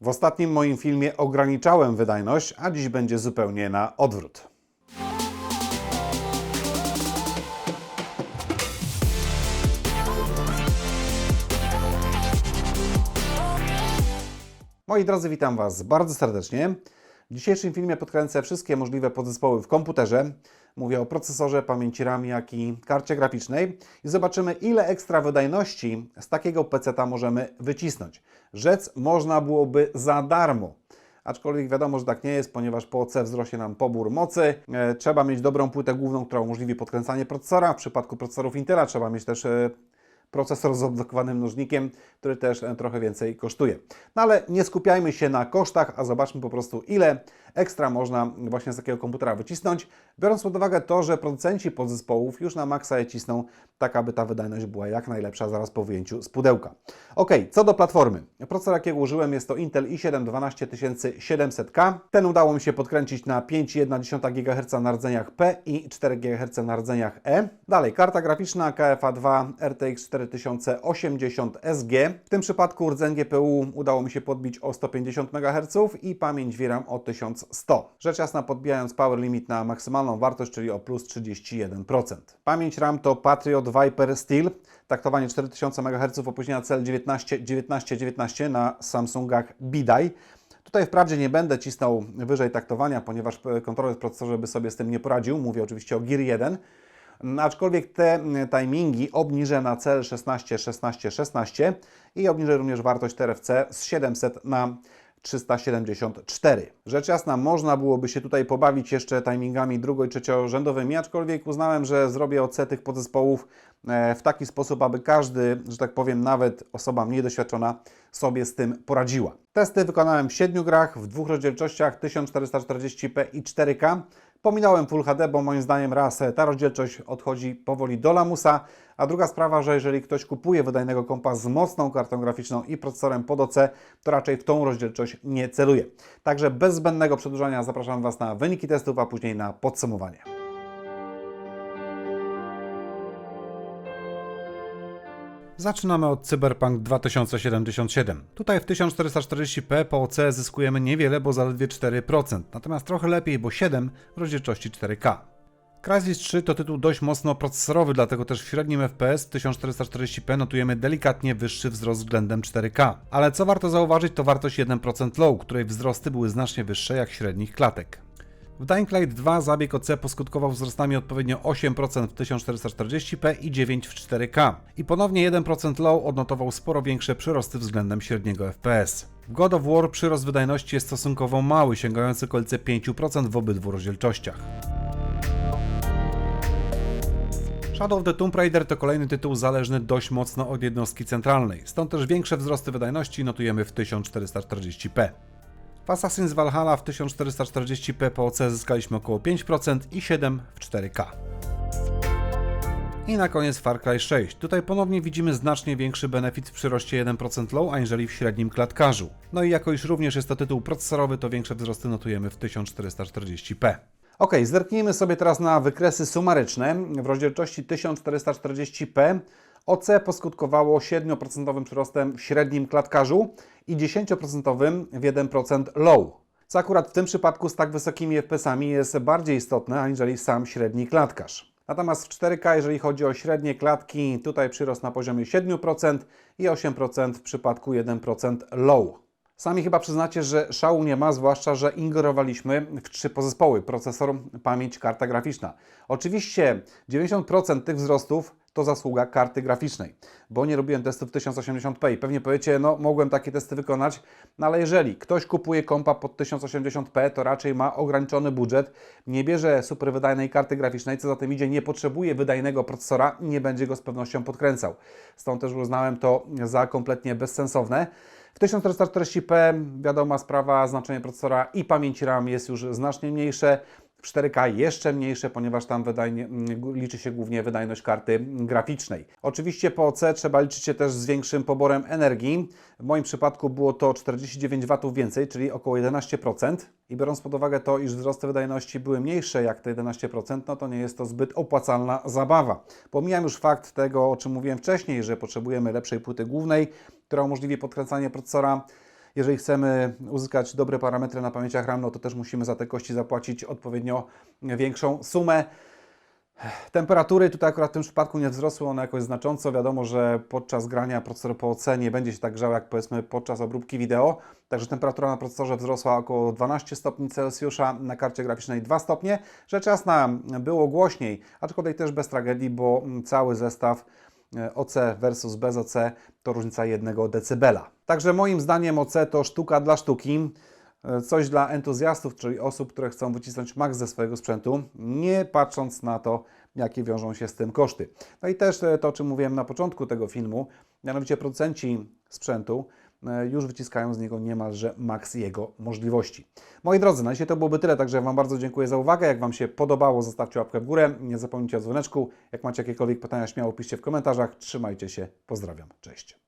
W ostatnim moim filmie ograniczałem wydajność, a dziś będzie zupełnie na odwrót. Moi drodzy, witam Was bardzo serdecznie. W dzisiejszym filmie podkręcę wszystkie możliwe podzespoły w komputerze. Mówię o procesorze, pamięci RAM, jak i karcie graficznej i zobaczymy, ile ekstra wydajności z takiego PC-ta możemy wycisnąć. Rzec można byłoby za darmo. Aczkolwiek wiadomo, że tak nie jest, ponieważ po OC wzrośnie nam pobór mocy. E, trzeba mieć dobrą płytę główną, która umożliwi podkręcanie procesora. W przypadku procesorów Intela trzeba mieć też e, procesor z odblokowanym mnożnikiem, który też e, trochę więcej kosztuje. No ale nie skupiajmy się na kosztach, a zobaczmy po prostu ile ekstra można właśnie z takiego komputera wycisnąć, biorąc pod uwagę to, że producenci podzespołów już na maksa je cisną, tak aby ta wydajność była jak najlepsza zaraz po wyjęciu z pudełka. Ok, co do platformy. Procesor jakiego użyłem jest to Intel i7 12700K. Ten udało mi się podkręcić na 5,1 GHz na rdzeniach P i 4 GHz na rdzeniach E. Dalej, karta graficzna KFA2 RTX 4080 SG. W tym przypadku rdzeń GPU udało mi się podbić o 150 MHz i pamięć VRAM o 1100. Rzecz jasna podbijając power limit na maksymalną wartość, czyli o plus 31%. Pamięć RAM to Patriot Viper Steel, taktowanie 4000 MHz, opóźnienia cel 19 19 19 na Samsungach BDI. Tutaj wprawdzie nie będę cisnął wyżej taktowania, ponieważ kontroler w procesorze by sobie z tym nie poradził. Mówię oczywiście o Gear 1. Aczkolwiek te timingi obniżę na cel 16, 16, 16 i obniżę również wartość TRFC z 700 na 374. Rzecz jasna, można byłoby się tutaj pobawić jeszcze timingami drugo- i trzeciorzędowymi, aczkolwiek uznałem, że zrobię OC tych podzespołów e, w taki sposób, aby każdy, że tak powiem, nawet osoba mniej doświadczona sobie z tym poradziła. Testy wykonałem w 7 grach, w dwóch rozdzielczościach 1440p i 4K. Pominąłem Full HD, bo moim zdaniem raz ta rozdzielczość odchodzi powoli do lamusa, a druga sprawa, że jeżeli ktoś kupuje wydajnego kompa z mocną kartą graficzną i procesorem pod OC, to raczej w tą rozdzielczość nie celuje. Także bez zbędnego przedłużania zapraszam Was na wyniki testów, a później na podsumowanie. Zaczynamy od Cyberpunk 2077. Tutaj w 1440p po OC zyskujemy niewiele, bo zaledwie 4%, natomiast trochę lepiej, bo 7 w rozdzielczości 4K. Crysis 3 to tytuł dość mocno procesorowy, dlatego też w średnim FPS 1440p notujemy delikatnie wyższy wzrost względem 4K. Ale co warto zauważyć, to wartość 1% low, której wzrosty były znacznie wyższe jak średnich klatek. W Dying Light 2 zabieg OC poskutkował wzrostami odpowiednio 8% w 1440p i 9% w 4K. I ponownie 1% low odnotował sporo większe przyrosty względem średniego FPS. W God of War przyrost wydajności jest stosunkowo mały, sięgający okolice 5% w obydwu rozdzielczościach. Shadow of the Tomb Raider to kolejny tytuł zależny dość mocno od jednostki centralnej, stąd też większe wzrosty wydajności notujemy w 1440p. W Assassin's Valhalla w 1440p po OC zyskaliśmy około 5% i 7% w 4K. I na koniec Far Cry 6. Tutaj ponownie widzimy znacznie większy benefit w przyroście 1% low, aniżeli w średnim klatkarzu. No i jako iż również jest to tytuł procesorowy, to większe wzrosty notujemy w 1440p. Ok, zerknijmy sobie teraz na wykresy sumaryczne. W rozdzielczości 1440p OC poskutkowało 7% przyrostem w średnim klatkarzu i 10% w 1% low. Co akurat w tym przypadku z tak wysokimi FPS-ami jest bardziej istotne aniżeli sam średni klatkarz. Natomiast w 4K, jeżeli chodzi o średnie klatki, tutaj przyrost na poziomie 7% i 8% w przypadku 1% low. Sami chyba przyznacie, że szału nie ma, zwłaszcza, że ingerowaliśmy w trzy podzespoły: procesor, pamięć, karta graficzna. Oczywiście 90% tych wzrostów to zasługa karty graficznej, bo nie robiłem testów w 1080p i pewnie powiecie, no mogłem takie testy wykonać, no ale jeżeli ktoś kupuje kompa pod 1080p, to raczej ma ograniczony budżet, nie bierze super wydajnej karty graficznej, co za tym idzie, nie potrzebuje wydajnego procesora, nie będzie go z pewnością podkręcał. Stąd też uznałem to za kompletnie bezsensowne. W 1440p wiadoma sprawa, znaczenie procesora i pamięci RAM jest już znacznie mniejsze. W 4K jeszcze mniejsze, ponieważ tam wydajnie, liczy się głównie wydajność karty graficznej. Oczywiście po OC trzeba liczyć się też z większym poborem energii. W moim przypadku było to 49 W więcej, czyli około 11%. I biorąc pod uwagę to, iż wzrosty wydajności były mniejsze jak te 11%, no to nie jest to zbyt opłacalna zabawa. Pomijam już fakt tego, o czym mówiłem wcześniej, że potrzebujemy lepszej płyty głównej, która umożliwi podkręcanie procesora Jeżeli chcemy uzyskać dobre parametry na pamięciach RAM, no to też musimy za te kości zapłacić odpowiednio większą sumę. Temperatury tutaj akurat w tym przypadku nie wzrosły one jakoś znacząco. Wiadomo, że podczas grania procesor po OC nie będzie się tak grzał jak powiedzmy podczas obróbki wideo. Także temperatura na procesorze wzrosła około 12 stopni Celsjusza, na karcie graficznej 2 stopnie. Rzecz jasna, było głośniej, aczkolwiek też bez tragedii, bo cały zestaw OC versus bez OC to różnica 1 decybela. Także moim zdaniem OC to sztuka dla sztuki. E, Coś dla entuzjastów, czyli osób, które chcą wycisnąć maks ze swojego sprzętu, nie patrząc na to, jakie wiążą się z tym koszty. No i też e, to, o czym mówiłem na początku tego filmu, mianowicie producenci sprzętu e, już wyciskają z niego niemalże maks jego możliwości. Moi drodzy, na dzisiaj to byłoby tyle, także Wam bardzo dziękuję za uwagę. Jak Wam się podobało, zostawcie łapkę w górę, nie zapomnijcie o dzwoneczku. Jak macie jakiekolwiek pytania, śmiało piszcie w komentarzach. Trzymajcie się, pozdrawiam, cześć.